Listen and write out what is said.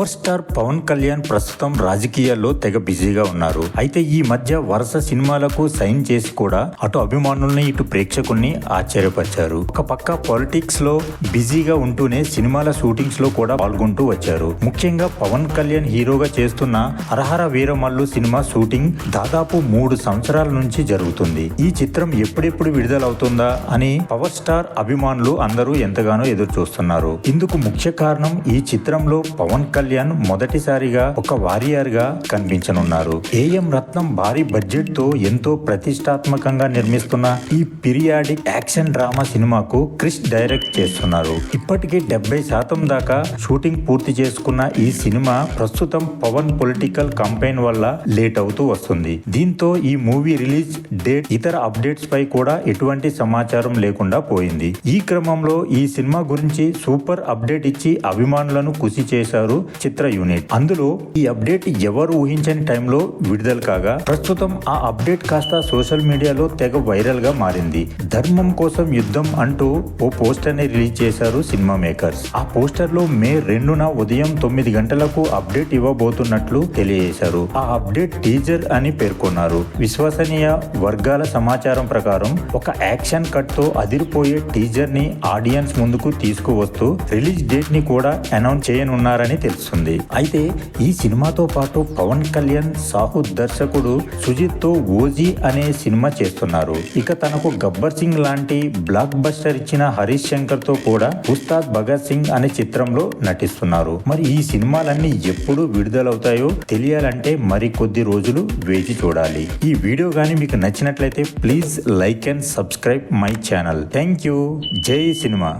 Power star Pawan Kalyan ప్రస్తుతం రాజకీయాల్లో తెగ బిజీగా ఉన్నారు. అయితే ఈ మధ్య వరుస సినిమాలకు సైన్ చేసి కూడా అటు అభిమానుల్ని ఇటు ప్రేక్షకుల్ని ఆశ్చర్యపరిచారు. ఒక పక్క పాలిటిక్స్లో బిజీగా ఉంటూనే సినిమాల షూటింగ్స్లో కూడా పాల్గొంటూ వచ్చారు. ముఖ్యంగా పవన్ కళ్యాణ్ హీరోగా చేస్తున్న అర్హర వీరమల్లు సినిమా షూటింగ్ దాదాపు మూడు సంవత్సరాల నుంచి జరుగుతుంది. ఈ చిత్రం ఎప్పుడెప్పుడు విడుదలవుతుందా అని పవర్ స్టార్ అభిమానులు అందరూ ఎంతగానో ఎదురు చూస్తున్నారు ఇందుకు ముఖ్య కారణం ఈ చిత్రంలో పవన్ కళ్యాణ్ మొదటిసారిగా ఒక వారియర్గా కనిపించనున్నారు. ఏఎం రత్నం భారీ బడ్జెట్తో ఎంతో ప్రతిష్టాత్మకంగా నిర్మిస్తున్న ఈ పీరియాడిక్ యాక్షన్ డ్రామా సినిమాకు క్రిష్ డైరెక్ట్ చేస్తున్నారు. ఇప్పటికే డెబ్బై శాతం దాకా షూటింగ్ పూర్తి చేసుకున్న ఈ సినిమా ప్రస్తుతం పవన్ పొలిటికల్ కంపెయిన్ వల్ల లేట్ అవుతూ వస్తుంది. దీంతో ఈ మూవీ రిలీజ్ డేట్ ఇతర అప్డేట్స్ పై కూడా ఎటువంటి సమాచారం లేకుండా పోయింది. ఈ క్రమంలో ఈ సినిమా గురించి సూపర్ అప్డేట్ ఇచ్చి అభిమానులను కృషి చేశారు చిత్ర యూనిట్. అందులో ఈ అప్డేట్ ఎవరు ఊహించని టైంలో విడుదల కాగా ప్రస్తుతం ఆ అప్డేట్ కాస్త సోషల్ మీడియాలో తెగ వైరల్గా మారింది. ధర్మం కోసం యుద్ధం అంటూ ఓ పోస్టర్ని రిలీజ్ చేశారు సినిమా మేకర్స్. ఆ పోస్టర్లో మే రెండున ఉదయం తొమ్మిది గంటలకు అప్డేట్ ఇవ్వబోతున్నట్లు తెలియజేశారు. ఆ అప్డేట్ టీజర్ అని పేర్కొన్నారు. విశ్వసనీయ వర్గాల సమాచారం ప్రకారం ఒక యాక్షన్ కట్తో అదిరిపోయే టీజర్ని ఆడియన్స్ ముందుకు తీసుకువస్తూ రిలీజ్ డేట్ని కూడా అనౌన్స్ చేయనున్నారని తెలుసు. తెలుస్తుంది. అయితే ఈ సినిమాతో పాటు పవన్ కళ్యాణ్ సాహు దర్శకుడు సుజిత్తో ఓజీ అనే సినిమా చేస్తున్నారు. ఇక తనకు గబ్బర్ సింగ్ లాంటి బ్లాక్ బస్టర్ ఇచ్చిన హరీష్ శంకర్తో కూడా ఉస్తాద్ భగత్ సింగ్ అనే చిత్రంలో నటిస్తున్నారు. మరి ఈ సినిమాలన్నీ ఎప్పుడు విడుదలవుతాయో తెలియాలంటే మరి కొద్ది రోజులు వేచి చూడాలి. ఈ వీడియో గానీ మీకు నచ్చినట్లయితే please like and subscribe my channel. Thank you. Jai cinema.